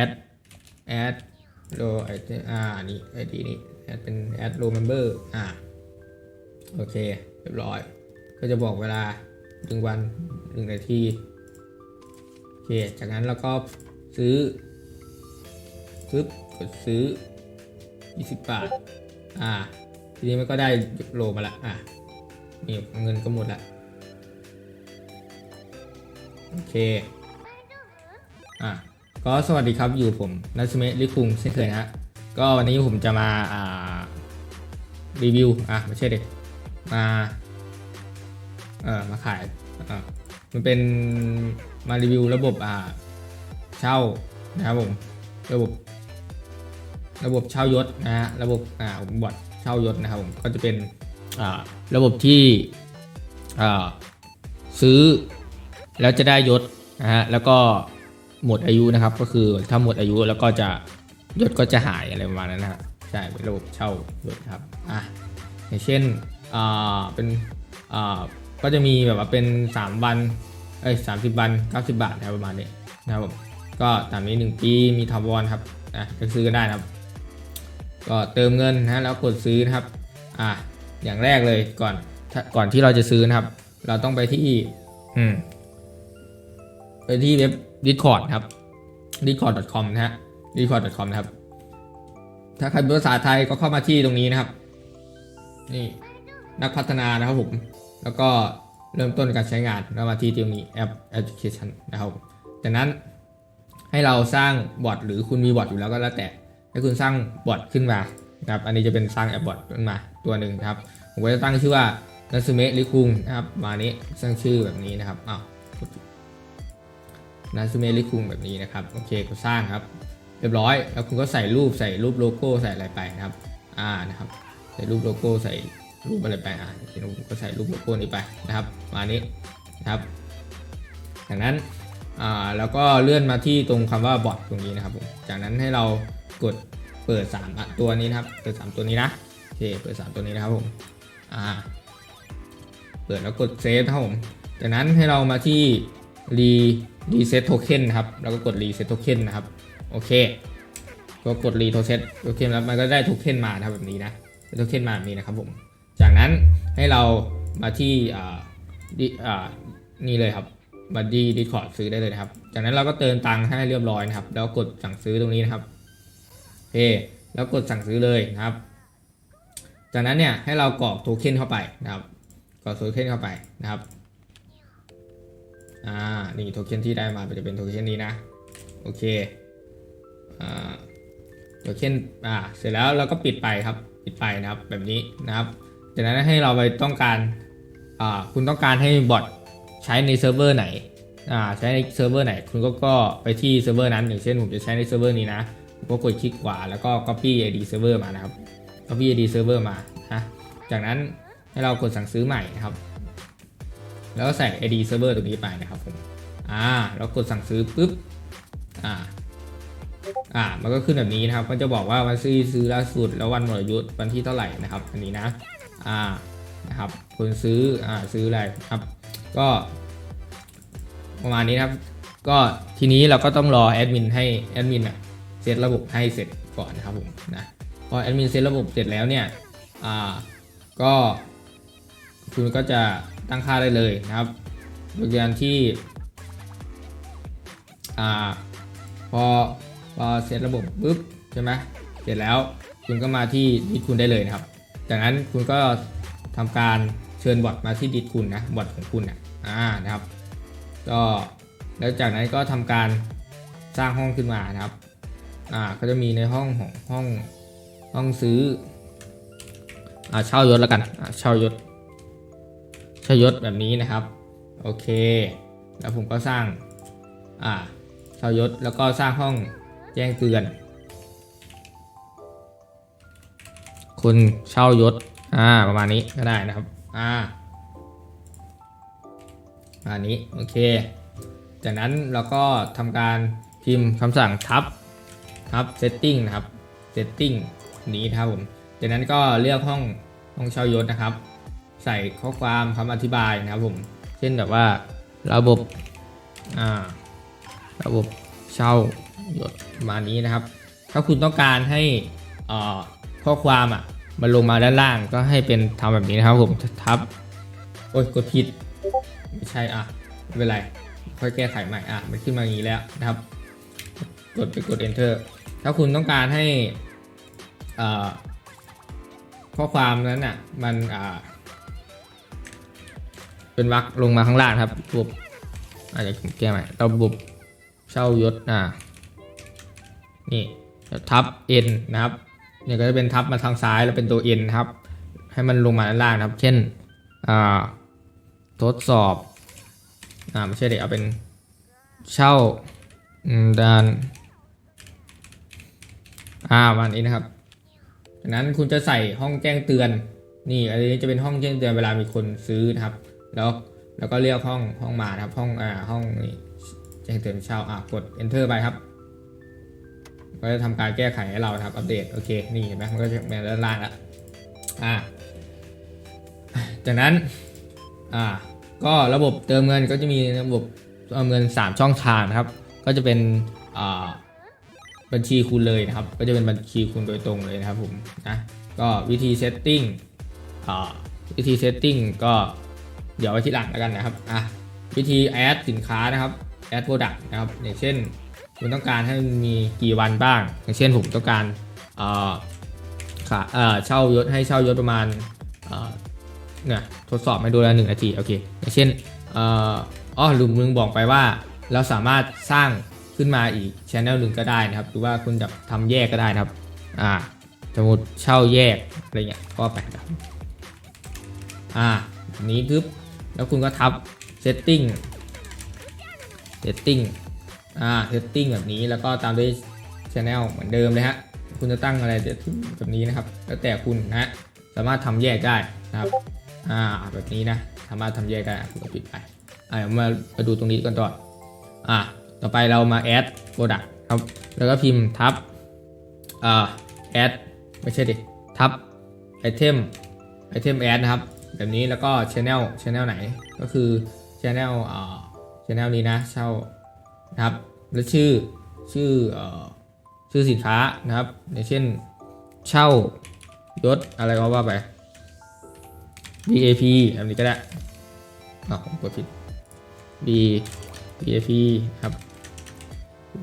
add add row item อ่านี่ id นี่ add เป็น add row member อ่าโอเค เรียบร้อย ก็จะบอกเวลาหนึ่งวันหนึ่งนาที โอเค จากนั้นเราก็ซื้อปึ๊บกดซื้อ 20 บาท อ่า ทีนี้มันก็ได้โลมาละ อะนี่เงินก็หมดละ โอเค อะ ก็สวัสดีครับอยู่ผมนัสเมะลิคุงเช่นเคยนะฮะก็วันนี้ผมจะมาอ่ารีวิวอะไม่ใช่เด็กมาเอ่อมาขายอ่ามันเป็นมารีวิวระบบอ่าเช่านะครับผมระบบ ระบบเช่ายศนะฮะระบบอ่าบอทเช่ายศนะครับผมก็จะเป็นอ่าระบบที่อ่าซื้อแล้วจะได้ยศนะฮะแล้วก็ หมดอายุนะครับ ก็คือถ้าหมดอายุแล้วก็จะยศก็จะหายอะไรประมาณนั้นนะฮะใช่เป็นระบบเช่ายศครับอะอย่างเช่นอ่าเป็นอ่าก็จะมีแบบว่าเป็น 3 วันเอ้ยสามสิบวัน90บาทนะครับประมาณนี้นะครับผมก็ตามนี้ 1 ปีมีทาวอนครับนะไปซื้อกันได้นะครับ ก็เติมเงินนะแล้วกดซื้อนะครับอะอย่างแรกเลยก่อนก่อนที่เราจะซื้อนะครับ เราต้องไปที่อืมไปที่เว็บ Discord ครับ discord.com นะฮะ discord.com นะครับ ถ้าใครเป็นภาษาไทยก็เข้ามาที่ตรงนี้นะครับ นี่นักพัฒนานะครับผม แล้วก็เริ่มต้นการใช้งานแล้วมาที่ตรงนี้แอป application นะครับจากนั้นให้เราสร้างบอทหรือคุณมีบอทอยู่แล้วก็แล้วแต่ให้คุณสร้างบอทขึ้นมานะครับอันนี้จะเป็นสร้างแอปบอทขึ้นมาตัวหนึ่งครับผมก็จะตั้งชื่อว่านัสเมะลิคุงนะครับมานี้สร้างชื่อแบบนี้นะครับอ้าว นัสเมะลิคุงแบบนี้นะครับโอเคก็สร้างครับ เรียบร้อย แล้วคุณก็ใส่รูปใส่รูปโลโก้ใส่อะไรไปนะครับอ่านะครับ ใส่รูปโลโก้ใส่รูปอะไรไปอ่าเดี๋ยวผมก็ใส่รูปโลโก้นี้ไปนะครับมานี้นะครับจากนั้นอ่าแล้วก็เลื่อนมาที่ตรงคำว่าบอทตรงนี้นะครับผมจากนั้นให้เรากดเปิด3ตัวนี้นะครับเปิด 3 ตัวนี้นะโอเคเปิด 3 ตัวนี้นะครับผมอ่าเปิดแล้วกดเซฟนะครับผมจากนั้นให้เรามาที่รี รีเซ็ตโทเค็นนะครับ แล้วก็กดรีเซ็ตโทเค็นนะครับ โอเค ก็กดรีโทเซ็ตโทเค็นแล้วมันก็ได้โทเค็นมานะครับแบบนี้นะโทเค็นมาแบบนี้นะครับผม จากนั้นให้เรามาที่อ่าดิอ่านี่เลยครับบัดดี้ดิคอร์ดซื้อได้เลยนะครับ จากนั้นเราก็เติมตังค์ให้เรียบร้อยนะครับ แล้วกดสั่งซื้อตรงนี้นะครับโอเคแล้วกดสั่งซื้อเลยนะครับ จากนั้นเนี่ยให้เรากรอกโทเค็นเข้าไปนะครับกรอกโทเค็นเข้าไปนะครับ อ่า นี่โทเค็นที่ได้มาจะเป็นโทเค็นนี้นะ โอเค อ่า โทเค็น อ่า เสร็จแล้วเราก็ปิดไปครับ ปิดไปนะครับ แบบนี้นะครับ จากนั้นให้เราไปต้องการ อ่า คุณต้องการให้บอทใช้ในเซิร์ฟเวอร์ไหน อ่า ใช้ในเซิร์ฟเวอร์ไหน คุณก็ก็ไปที่เซิร์ฟเวอร์นั้น อย่างเช่นผมจะใช้ในเซิร์ฟเวอร์นี้นะผมก็กดคลิกขวาแล้วก็ copy id server มานะครับ copy id server มานะจากนั้นให้เรากดสั่งซื้อใหม่นะครับ แล้วก็ใส่ id server ตรงนี้ไปนะครับผมอ่าแล้วกดสั่งซื้อปุ๊บอ่าอ่ามันก็ขึ้นแบบนี้นะครับ ก็จะบอกว่าวันซื้อซื้อล่าสุดแล้ววันหมดอายุวันที่เท่าไหร่นะครับ อันนี้นะอ่านะครับคนซื้ออ่าซื้ออะไรครับก็ ประมาณนี้นะครับ ก็ทีนี้เราก็ต้องรอแอดมินให้แอดมินอะเซตระบบให้เสร็จก่อนนะครับผมนะพอแอดมินเซตระบบเสร็จแล้วเนี่ยอ่าก็คุณก็จะ ตั้งค่าได้เลยนะครับโดยการที่อ่าพอพอเซตระบบปุ๊บใช่ไหมเสร็จแล้วคุณก็มาที่ดิสคุณได้เลยนะครับ จากนั้นคุณก็ทำการเชิญบอทมาที่ดิสคุณนะบอทของคุณนะอ่านะครับ ก็แล้วจากนั้นก็ทำการสร้างห้องขึ้นมานะครับอ่าก็จะมีในห้องของห้องห้องซื้ออ่าเช่ายศแล้วกันอ่าเช่ายศ ช่ายศแบบนี้นะครับ โอเค แล้วผมก็สร้างอ่าเช่ายศแล้วก็สร้างห้องแจ้งเตือนคุณเช่ายศอ่าประมาณนี้ก็ได้นะครับอ่าประมาณนี้โอเค จากนั้นเราก็ทำการพิมพ์คำสั่งทับทับ setting นะครับ setting นี้ครับผม จากนั้นก็เลือกห้องห้องเช่ายศนะครับ ใส่ข้อความคำอธิบายนะครับผมเช่นแบบว่าระบบอ่าระบบเช่าหยดมานี้นะครับ ถ้าคุณต้องการให้อ่ข้อความอะมันลงมาด้านล่างก็ให้เป็นทำแบบนี้นะครับผมทับโอ้ยกดผิดไม่ใช่อะไม่เป็นไรค่อยแก้ไขใหม่อะมันขึ้นมาอย่างนี้แล้วนะครับ กดไปกด enter ถ้าคุณต้องการให้อ่ข้อความนั้นอะมันอ่า เป็นวรรคลงมาข้างล่างครับระบบอาจจะแก้ใหม่ระบบเช่ายศอ่านี่ทับ n นนะครับเนี่ยก็จะเป็นทับมาทางซ้ายแล้วเป็นตัว n นครับ ให้มันลงมาด้านล่างครับ เช่นอ่าทดสอบอ่าไม่ใช่เด็กเอาเป็นเช่าด้านอ่าวันนี้นะครับจากนั้นคุณจะใส่ห้องแจ้งเตือน นี่อันนี้จะเป็นห้องแจ้งเตือนเวลามีคนซื้อนะครับ แล้วแล้วก็เรียกห้องห้องมาครับห้องอ่าห้องแจ้งเตือนเช่าอ่ากด enter ไปครับก็จะทำการแก้ไขให้เราครับอัปเดตโอเคนี่เห็นไหมมันก็จะมาด้านล่างแล้วอ่าจากนั้นอ่าก็ระบบเติมเงินก็จะมีระบบเติมเงิน 3 ช่องทางนะครับ ก็จะเป็นอ่าบัญชีคุณเลยนะครับ ก็จะเป็นบัญชีคุณโดยตรงเลยนะครับผมนะก็วิธีเซตติ้งอ่าวิธีเซตติ้งก็ เดี๋ยวไว้ที่หลังแล้วกันนะครับอะวิธีแอดสินค้านะครับแอดโปรดักต์นะครับอย่างเช่นคุณต้องการให้มีกี่วันบ้าง อย่างเช่นผมต้องการเอ่อขาเอ่อเช่ายศให้เช่ายศประมาณเอ่อเนี่ยทดสอบไม่ดูแลหนึ่งนาทีโอเคอย่างเช่นเอ่ออ๋อลืมลืมบอกไปว่า เราสามารถสร้างขึ้นมาอีกช anel หนึ่งก็ได้นะครับ หรือว่าคุณจะทำแยกก็ได้นะครับอ่าสมมติเช่าแยกอะไรเงี้ยก็ไปครับอ่านี้ปึ๊บ แล้วคุณก็ทับ setting setting อ่า setting แบบนี้แล้วก็ตามด้วย channel เหมือนเดิมเลยฮะ คุณจะตั้งอะไรแบบนี้นะครับ แล้วแต่คุณนะสามารถทำแยกได้นะครับ อ่า แบบนี้นะ สามารถทำแยกได้คุณก็ปิดไปอ่ามามาดูตรงนี้กันต่ออ่า ต่อไปเรามา add product ครับ แล้วก็พิมพ์ทับ อ่า add ไม่ใช่ดิ ทับ item item add นะครับ แบบนี้แล้วก็ channel channel ไหนก็คือ channel อ่า channel นี้นะเช่านะครับแล้วชื่อชื่อเอ่อชื่อสินค้านะครับอย่างเช่นเช่ายศอะไรก็ว่าไป BAP แบบนี้ก็ได้อ๋อผมกดผิด B BAP ครับ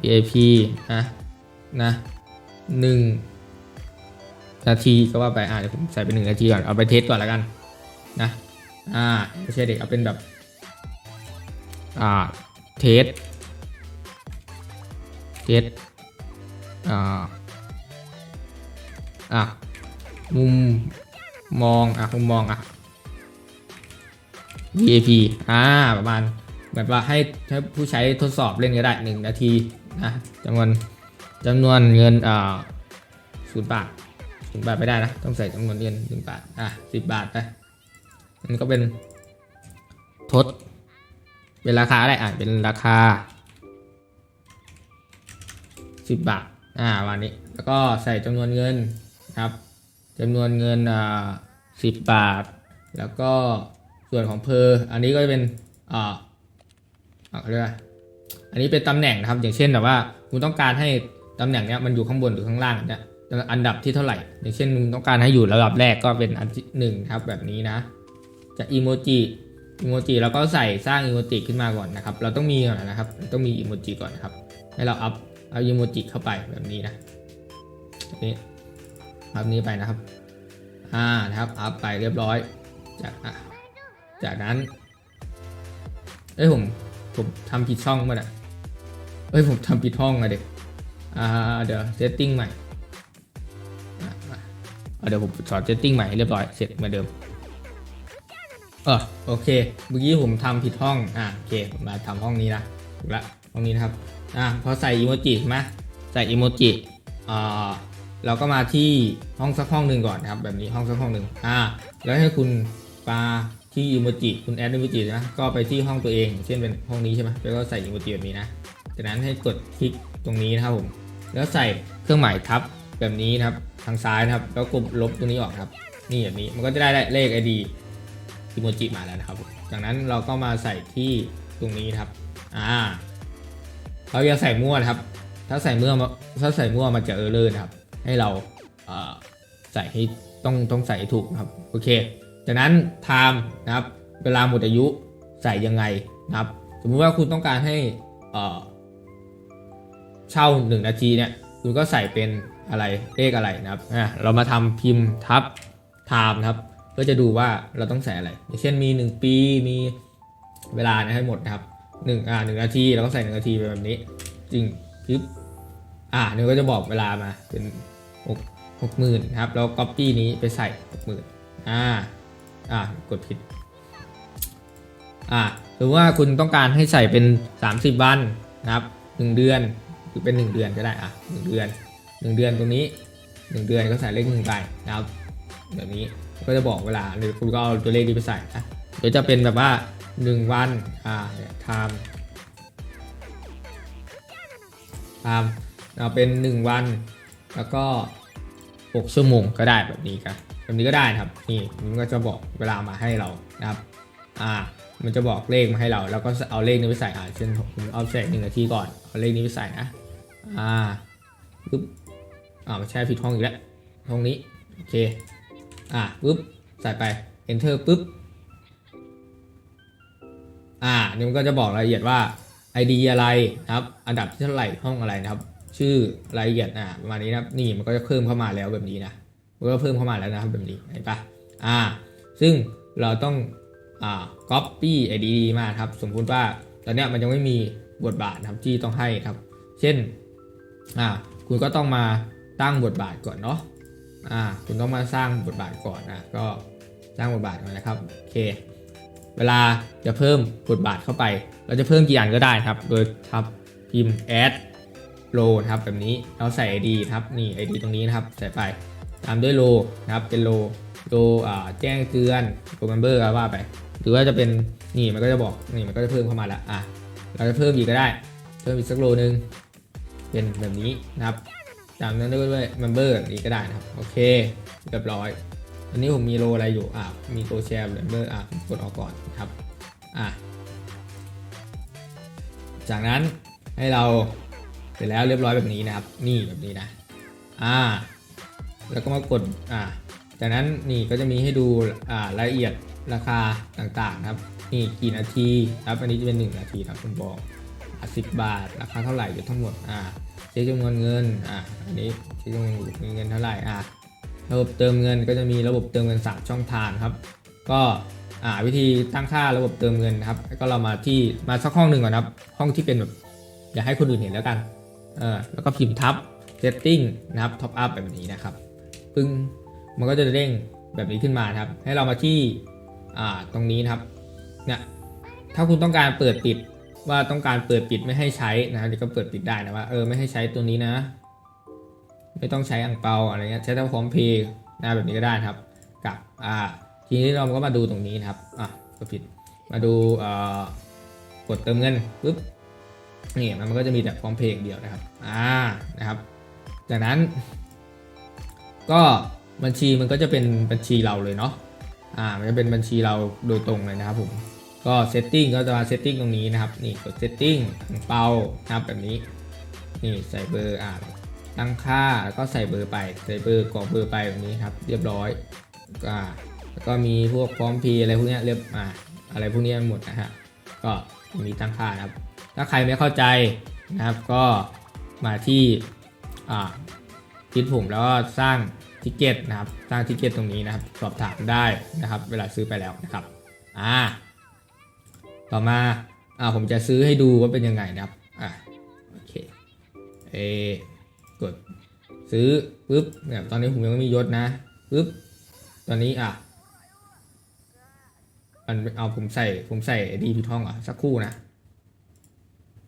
BAP นะนะหนึ่งนาทีก็ว่าไปอ่าเดี๋ยวผมใส่เป็นหนึ่งนาทีก่อน เอาไปเทสก่อนแล้วกัน นะอ่าไม่ใช่เด็กเอาเป็นแบบ อ่าเทสเทสอ่าอะมุมมองอะมุมมองอะ VAP อ่าประมาณแบบว่าให้ให้ผู้ใช้ทดสอบเล่นก็ได้หนึ่งนาทีนะจำนวนจำนวนเงินอ่าศูนย์บาทศูนย์บาทไม่ได้นะ ต้องใส่จำนวนเงินหนึ่งบาทอะสิบบาทไป มันก็เป็นทด เป็นราคาอะไรอะเป็นราคาสิบบาท อ่าวันนี้ แล้วก็ใส่จำนวนเงินครับจำนวนเงินอ่าสิบบาท แล้วก็ส่วนของเพออันนี้ก็จะเป็นอ่าอะเรียกว่าอันนี้เป็นตำแหน่งนะครับ อย่างเช่นแบบว่าคุณต้องการให้ตำแหน่งเนี้ยมันอยู่ข้างบนหรือข้างล่างเนี่ยอันดับที่เท่าไหร่ อย่างเช่นคุณต้องการให้อยู่ระดับแรกก็เป็นอันที่หนึ่งครับแบบนี้นะ จะอีโมจิอีโมจิเราก็ใส่สร้างอีโมจิขึ้นมาก่อนนะครับ เราต้องมีก่อนนะครับ ต้องมีอีโมจิก่อนนะครับ ให้เราอัพเอาอีโมจิเข้าไปแบบนี้นะแบบนี้อัพนี้ไปนะครับ อ่านะครับ อัพไปเรียบร้อย จากจากนั้นเอ้ยผมผมทำผิดช่องมาอะเอ้ยผมทำผิดห้องอะเด็กอ่าเดี๋ยวเซตติ้งใหม่อ่าเดี๋ยวผมสอนเซตติ้งใหม่เรียบร้อยเสร็จเหมือนเดิม เออโอเคเมื่อกี้ผมทำผิดห้องอ่าโอเคผมมาทำห้องนี้นะถูกละห้องนี้นะครับอ่าพอใส่อีโมจิใช่ไหมใส่อีโมจิอ่าเราก็มาที่ห้องสักห้องหนึ่งก่อนนะครับ แบบนี้ห้องสักห้องหนึ่งอ่าแล้วให้คุณปาที่อีโมจิคุณแอดอีโมจินะก็ไปที่ห้องตัวเอง เช่นเป็นห้องนี้ใช่ไหมแล้วก็ใส่อีโมจิแบบนี้นะจากนั้นให้กดคลิกตรงนี้นะครับผมแล้วใส่เครื่องหมายทับแบบนี้นะครับทางซ้ายนะครับ แล้วกดลบตรงนี้ออกครับ นี่แบบนี้มันก็จะได้เลข ID อีโมจิมาแล้วนะครับ จากนั้นเราก็มาใส่ที่ตรงนี้ครับ อ่า เราอย่าใส่มั่วครับ ถ้าใส่เมื่อมาถ้าใส่มั่วมันจะเออร์เลอร์นะครับ ให้เราเใส่ให้ต้องต้องใส่ให้ถูกครับ โอเค จากนั้น time นะครับ เวลาหมดอายุใส่ยังไงนะครับ สมมุติว่าคุณต้องการให้เอ่อเช่า1นาทีเนี่ย คุณก็ใส่เป็นอะไรเลขอะไรนะครับอ่เรามาทำพิมพ์ทับ time นะครับ พื่อจะดูว่าเราต้องใส่อะไรอย่างเช่นมี 1 ปีมีเวลานะให้หมดครับหนึ่งอ่าหนึ่งนาทีเราก็ใส่หนึ่งนาทีไปแบบนี้ จริงคลิปอ่าเนี่ยก็จะบอกเวลามาเป็นหกหกหมื่นครับแล้วก๊อปปี้นี้ไปใส่หกหมื่นอ่าอ่ากดผิดอ่าหรือว่าคุณต้องการให้ใส่เป็น 30 วันนะครับ 1 เดือนหรือเป็น 1 เดือนก็ได้อะ1เดือน 1 เดือนตรงนี้ 1 เดือนก็ใส่เลขหนึ่งไปนะครับแบบนี้ ก็จะบอกเวลาหรือคุณก็เอาตัวเลขนี้ไปใส่นะเดี๋ยวจะเป็นแบบว่า 1 วันอ่าเนี่ย time time เอาเป็น 1 วัน แล้วก็6ชั่วโมงก็ได้แบบนี้ครับแบบนี้ก็ได้นะครับนี่มันก็จะบอกเวลามาให้เรานะครับอ่ามันจะบอกเลขมาให้เรา แล้วก็เอาเลขนี้ไปใส่อ่าเช่นผมเอาใส่หนึ่งนาทีก่อนเอาเลขนี้ไปใส่นะอ่าปึ๊บอ่าไม่ใช่ผิดห้องอีกแล้วห้องนี้โอเค อ่าปึ๊บใส่ไป enter ปึ๊บอ่านี่มันก็จะบอกรายละเอียดว่า ID อะไรนะครับ อันดับที่เท่าไหร่ห้องอะไรนะครับ ชื่อรายละเอียดอ่าประมาณนี้นะครับนี่มันก็จะเพิ่มเข้ามาแล้วแบบนี้นะมันก็เพิ่มเข้ามาแล้วนะครับแบบนี้เห็นปะอ่า ซึ่งเราต้องอ่า copy ID มาครับ สมมุติว่าตอนเนี้ยมันยังไม่มีบทบาทนะครับที่ต้องให้ครับ เช่นอ่าคุณก็ต้องมาตั้งบทบาทก่อนเนาะ อ่าคุณต้องมาสร้างบทบาทก่อนนะก็สร้างบทบาทก่อนนะครับโอเค เวลาจะเพิ่มบทบาทเข้าไป เราจะเพิ่มกี่อันก็ได้ครับ โดยทับพิมพ์ add row นะครับแบบนี้เราใส่ ID ครับนี่ ID ตรงนี้นะครับใส่ไปตามด้วย row นะครับเป็น row row อ่าแจ้งเตือน row member ก็ว่าไปหรือว่าจะเป็นนี่มันก็จะบอกนี่มันก็จะเพิ่มเข้ามาแล้วอะเราจะเพิ่มอีกก็ได้ เพิ่มอีกสักโลนึงเป็นแบบนี้นะครับ จากนั้นด้วยด้วย member แบบนี้ก็ได้นะครับ โอเคเรียบร้อย อันนี้ผมมีโลอะไรอยู่อะมีโลแชร์ member อะกดออกก่อนครับอะจากนั้นให้เราเสร็จแล้วเรียบร้อยแบบนี้นะครับ นี่แบบนี้นะอ่าแล้วก็มากดอ่าจากนั้นนี่ก็จะมีให้ดูอ่ารายละเอียดราคาต่างๆนะครับ นี่กี่นาทีครับ อันนี้จะเป็น 1 นาทีครับคุณบอก สิบบาท ราคาเท่าไหร่อยู่ทั้งหมดอ่าเช็คจำนวนเงินอ่าอันนี้เช็คจำนวนเงินเท่าไหร่อ่าระบบเติมเงินก็จะมีระบบเติมเงิน3ช่องทางครับ ก็อ่าวิธีตั้งค่าระบบเติมเงินนะครับ ก็เรามาที่มาสักห้องหนึ่งก่อนครับ ห้องที่เป็นแบบอย่าให้คนอื่นเห็นแล้วกันเออแล้วก็พิมพ์ทับ setting นะครับ top up แบบนี้นะครับปึ้งมันก็จะเด้งแบบนี้ขึ้นมาครับ ให้เรามาที่อ่าตรงนี้นะครับเนี่ยถ้าคุณต้องการเปิดปิด ว่าต้องการเปิดปิดไม่ให้ใช้นะเดี๋ยวก็เปิดปิดได้นะว่าเออไม่ให้ใช้ตัวนี้นะ ไม่ต้องใช้อังเปาอะไรเงี้ยใช้แต่พร้อมเพย์นะแบบนี้ก็ได้ครับ กับอ่าทีนี้เราก็มาดูตรงนี้นะครับอะก็ผิดมาดูอ่ากดเติมเงินปุ๊บนี่มันก็จะมีแต่พร้อมเพย์อย่างเดียวนะครับอ่านะครับจากนั้น ก็บัญชีมันก็จะเป็นบัญชีเราเลยเนาะอ่ามันจะเป็นบัญชีเราโดยตรงเลยนะครับผม ก็เซตติ้งก็จะมาเซตติ้งตรงนี้นะครับ นี่กดเซตติ้งเปานะครับแบบนี้ นี่ใส่เบอร์อ่าตั้งค่าแล้วก็ใส่เบอร์ไปใส่เบอร์กรอกเบอร์ไปแบบนี้ครับ เรียบร้อยก็แล้วก็มีพวกพร้อมพีอะไรพวกนี้เรียบอ่าอะไรพวกนี้หมดนะฮะก็มีตั้งค่านะครับ ถ้าใครไม่เข้าใจนะครับ ก็มาที่อ่าคิดผมแล้วก็สร้างทิเกตนะครับ สร้างทิเกตตรงนี้นะครับ สอบถามได้นะครับ เวลาซื้อไปแล้วนะครับ อ่า ต่อมาอ่าผมจะซื้อให้ดูว่าเป็นยังไงนะครับอ่าโอเคเอกดซื้อปุ๊บเนี่ยตอนนี้ผมยังไม่มียศนะปุ๊บตอนนี้อะมันเอาผมใส่ผมใส่ดีพิดห้องอะสักครู่นะ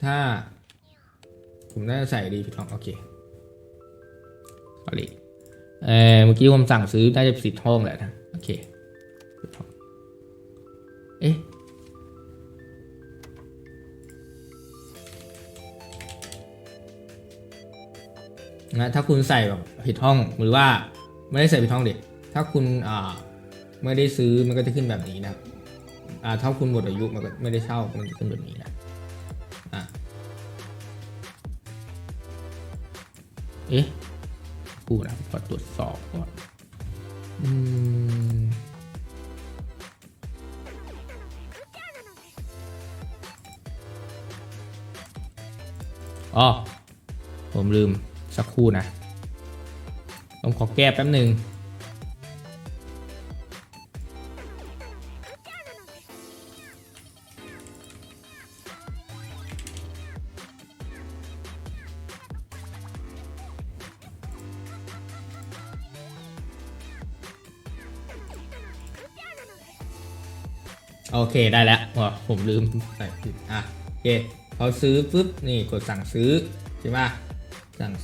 ถ้า ผมน่าจะใส่ดีพิดห้องโอเค sorry เออเมื่อกี้ผมสั่งซื้อน่าจะสิบห้องแหละนะโอเคเอ๊ะ นะถ้าคุณใส่แบบผิดห้องหรือว่าไม่ได้ใส่ผิดห้องเด็กถ้าคุณอ่าไม่ได้ซื้อมันก็จะขึ้นแบบนี้นะครับอ่าถ้าคุณหมดอายุมันก็ไม่ได้เช่ามันจะขึ้นแบบนี้นะอะเอ๊ะกูนะขอตรวจสอบก่อนอืมอ๋อผมลืม สักครู่นะผมขอแก้แป๊บหนึ่งโอเคได้แล้วผมลืมใส่ผิดอะโอเคพอซื้อปุ๊บนี่กดสั่งซื้อใช่ปะสั่ง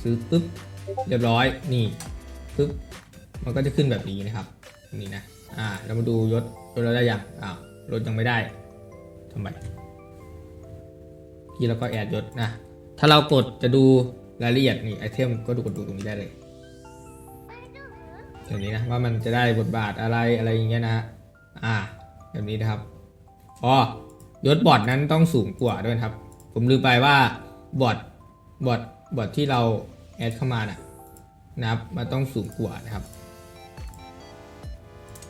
ซื้อปุ๊บเรียบร้อยนี่ปุ๊บมันก็จะขึ้นแบบนี้นะครับนี่นะอ่าเรามาดูยศยศเราได้ยังอ้าวรถยังไม่ได้ทำไมพี่เราก็แอดยศนะถ้าเรากดจะดูรายละเอียดนี่ไอเทมก็ดูกดดูตรงนี้ได้เลยอย่างนี้นะว่ามันจะได้บทบาทอะไรอะไรอย่างเงี้ยนะฮะอ่า แบบนี้นะครับอ๋อยศบอร์ดนั้นต้องสูงกว่าด้วยครับ ผมลืมไปว่าบอร์ดบอร์ดบอร์ดที่เรา แอดเข้ามานะนะครับมันต้องสูงกว่านะครับ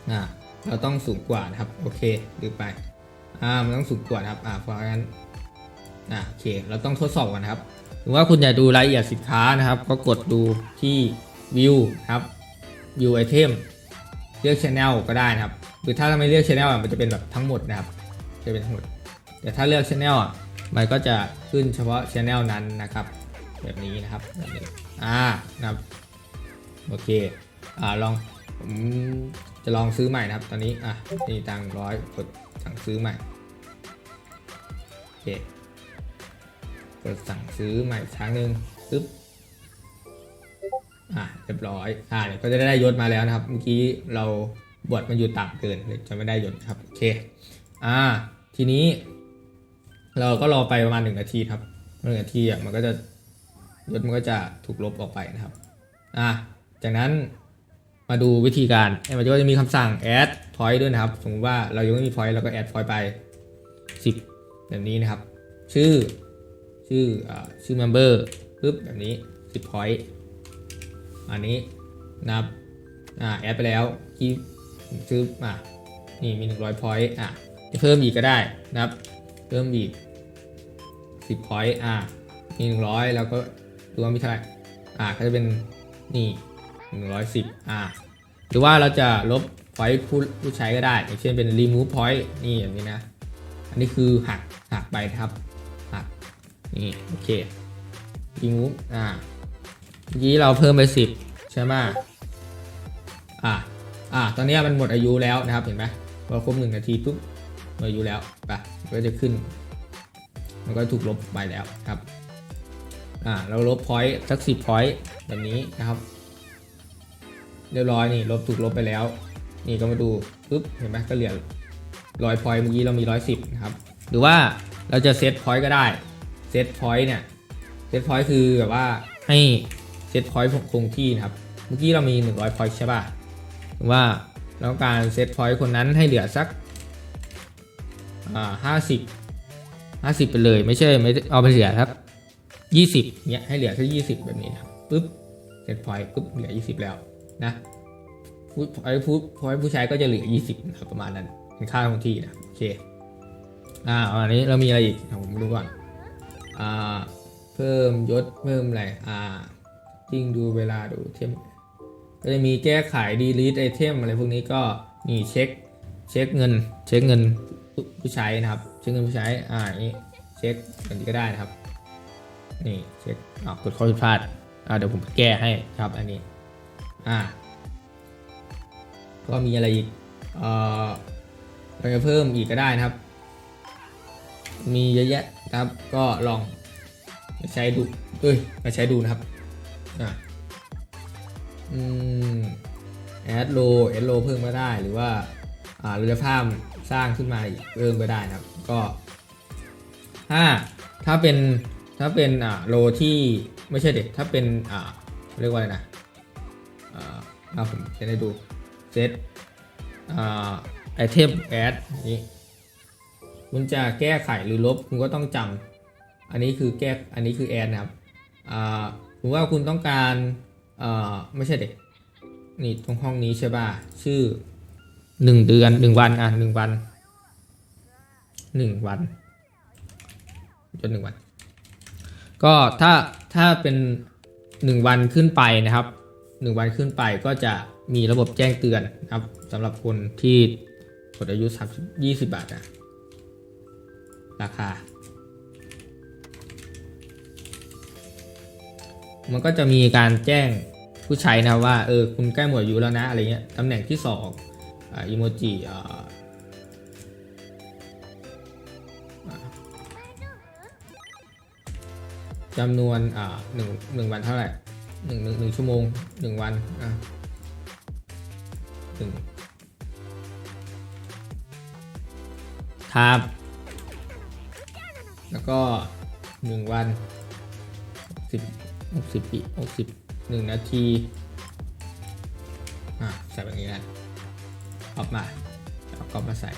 อ่าเราต้องสูงกว่านะครับ โอเคลืมไปอ่ามันต้องสูงกว่านะครับอ่าเพราะงั้นอ่าโอเค เราต้องทดสอบก่อนนะครับหรือว่าคุณอยากดูรายละเอียดสินค้านะครับ ก็กดดูที่วิวครับ view item เลือก channel ก็ได้นะครับ หรือถ้าเราไม่เลือก channel อะมันจะเป็นแบบทั้งหมดนะครับ จะเป็นทั้งหมด แต่ถ้าเลือก channel อะมันก็จะขึ้นเฉพาะ channel นั้นนะครับ แบบนี้นะครับแบบนี้อ่านะครับโอเคอ่าลองผมจะลองซื้อใหม่นะครับ ตอนนี้อะนี่ตังร้อยกดสั่งซื้อใหม่โอเคกดสั่งซื้อใหม่ครั้งหนึ่งปึ๊บอ่าเรียบร้อยอ่าเดี๋ยวก็จะได้ยศมาแล้วนะครับ เมื่อกี้เราบทมันอยู่ต่ำเกินเลยจะไม่ได้ยศครับโอเคอ่าทีนี้ เราก็รอไปประมาณหนึ่งนาทีครับหนึ่งนาทีอะมันก็จะ ยศมันก็จะถูกลบออกไปนะครับอ่าจากนั้นมาดูวิธีการเอ้มันก็จะมีคำสั่ง add point ด้วยนะครับ สมมติว่าเรายังไม่มี point เราก็ add point ไป 10 แบบนี้นะครับ ชื่อชื่ออชื่อ member ปึ๊บแบบนี้ 10 point อันนี้นะครับอ่าแอดไปแล้วที่ซื้อมานี่มี 100 point อะจะเพิ่มอีกก็ได้นะครับ เพิ่มอีก 10 point อะมี 100 แล้วก็ รวมมีเท่าไหร่อะก็จะเป็นนี่110อะหรือว่าเราจะลบ point ผู้ผู้ใช้ก็ได้ อย่างเช่นเป็น remove point นี่อย่างนี้นะ อันนี้คือหักหักไปนะครับหักนี่โอเค remove อ่าเมื่อกี้เราเพิ่มไป10ใช่ไหมอ่าอ่าตอนนี้มันหมดอายุแล้วนะครับเห็นไหมพอครบหนึ่งนาทีปุ๊บหมดอายุแล้วไปมันก็จะขึ้น มันก็ถูกลบไปแล้วครับ อ่าเราลบพอยต์สักสิบพอยต์แบบนี้นะครับเรียบร้อยนี่ลบถูกลบไปแล้ว นี่ก็มาดูปุ๊บเห็นไหมก็เหลือร้อยพอยต์เมื่อกี้เรามีร้อยสิบนะครับหรือว่าเราจะเซตพอยต์ก็ได้เซตพอยต์เนี่ยเซตพอยต์คือแบบว่าให้เซตพอยต์คงที่นะครับ เมื่อกี้เรามี 100พอยต์ใช่ป่ะหรือว่าเราต้องการเซตพอยต์คนนั้นให้เหลือสักอ่าห้าสิบห้าสิบไปเลย ไม่ใช่ไม่เอาไปเหลือครับ ยี่สิบเนี่ยให้เหลือแค่ยี่สิบแบบนี้นะปุ๊บเซตพอยต์ปุ๊บเหลือยี่สิบแล้วนะผู้พอยผู้พอยผู้ใช้ก็จะเหลือยี่สิบนะครับประมาณนั้นเป็นค่าคงที่นะโอเคอ่าอันนี้เรามีอะไรอีกผมดูก่อนอ่าเพิ่มยศเพิ่มอะไรอ่ายิ่งดูเวลาดูเทมก็จะมีแก้ไข delete item อะไรพวกนี้ก็นี่เช็คเช็คเงินเช็คเงินผู้ใช้นะครับ เช็คเงินผู้ใช้อ่านี้เช็คแบบนี้ก็ได้นะครับ นี่เช็คอ่ากดข้อผิดพลาดอ่าเดี๋ยวผมแก้ให้ครับอันนี้อ่าก็มีอะไรอีกเอ่อเราจะเพิ่มอีกก็ได้นะครับ มีเยอะแยะครับก็ลองมาใช้ดูเอ้ยมาใช้ดูนะครับอะอืมแอดโลแอดโลเพิ่มก็ได้หรือว่าอ่าเราจะพิ่มสร้างขึ้นมาอีกเพิ่มก็ได้นะครับก็ถ้าถ้าเป็น ถ้าเป็นอ่าโลที่ไม่ใช่เด็กถ้าเป็นอ่าเรียกว่าอะไรนะอ่าเอาผมจะได้ดูเซตอ่าไอเทมแอดนี้คุณจะแก้ไขหรือลบคุณก็ต้องจำอันนี้คือแก้อันนี้คือแอดนะครับอ่าผมว่าคุณต้องการเอ่อไม่ใช่เด็กนี่ตรงห้องนี้ใช่ป่ะชื่อหนึ่งเดือนหนึ่งวันอะหนึ่งวันหนึ่งวันจนหนึ่งวัน ก็ถ้าถ้าเป็นหนึ่งวันขึ้นไปนะครับหนึ่งวันขึ้นไปก็จะมีระบบแจ้งเตือนนะครับสำหรับคนที่กดอายุ3 20 บาทนะราคา มันก็จะมีการแจ้งผู้ใช้นะว่าเออคุณใกล้หมดอายุแล้วนะอะไรเงี้ยตำแหน่งที่สองอ่าอีโมจิ จำนวนอ่าหนึ่งหนึ่งวันเท่าไหร่หนึ่งหนึ่งหนึ่งชั่วโมงหนึ่งวันอะหนึ่งครับแล้วก็หนึ่งวันสิบหกสิบปีหกสิบหนึ่งนาทีอะใส่แบบนี้นะออกมาเอาก็มาใส่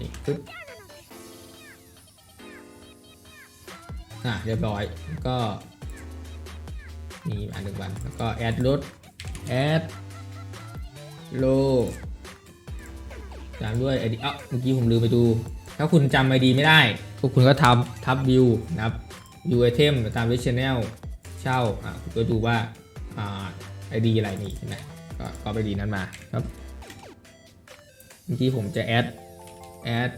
นี่ปึ๊บ อะเรียบร้อยก็มีอันหนึ่งวันแล้วก็แอดรถแอดโลตามด้วย ID อะเมื่อกี้ผมลืมไปดู ถ้าคุณจำ ID ไม่ได้ พวกคุณก็ทับทับวิวนะครับ view item ตามด้วย channel เช่าอะคุณก็ดูว่าอ่า ID อะไรนี่นไหมก็ก็ไปดีนั้นมาครับเมื่อกี้ผมจะแอดแอด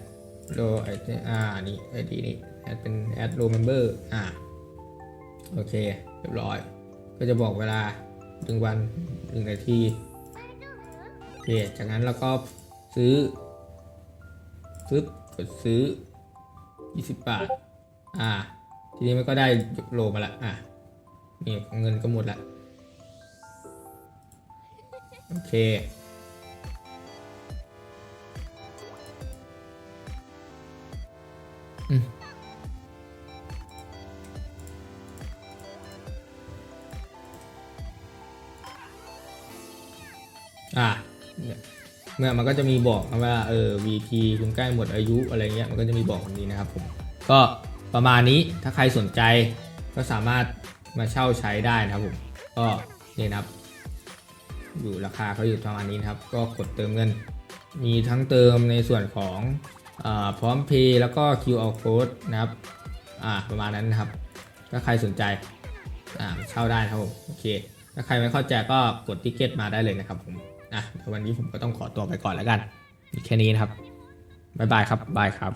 โลไออ่านี่ ID นี่แอดเป็นแอ ดโลเมมเบอร์อ่าโอเค เรียบร้อย ก็จะบอกเวลาหนึ่งวันหนึ่งนาทีโอเคจากนั้นเราก็ซื้อปึ๊บกดซื้อ 20 บาท อ่า ทีนี้มันก็ได้โลมาละ อะนี่เงินก็หมดละ โอเค อะเนี่ยมื่อมันก็จะมีบอกนะว่าเออ VP คุณใกล้หมดอายุอะไรเงี้ยมันก็จะมีบอกแบบนี้นะครับผมก็ประมาณนี้ถ้าใครสนใจก็สามารถมาเช่าใช้ได้นะครับผมก็นี่นะครับ อยู่ราคาเขาอยู่ประมาณนี้นะครับ ก็กดเติมเงิน มีทั้งเติมในส่วนของอพร้อมเพย์แล้วก็ QR code นะครับอ่าประมาณนั้นนะครับ ถ้าใครสนใจอ่าเช่าได้นะครับผมโอเคถ้าใครไม่เข้าใจก็กดติเกตมาได้เลยนะครับผม นะวันนี้ผมก็ต้องขอตัวไปก่อนแล้วกัน แค่นี้นะครับ บ๊ายบายครับ บายครับ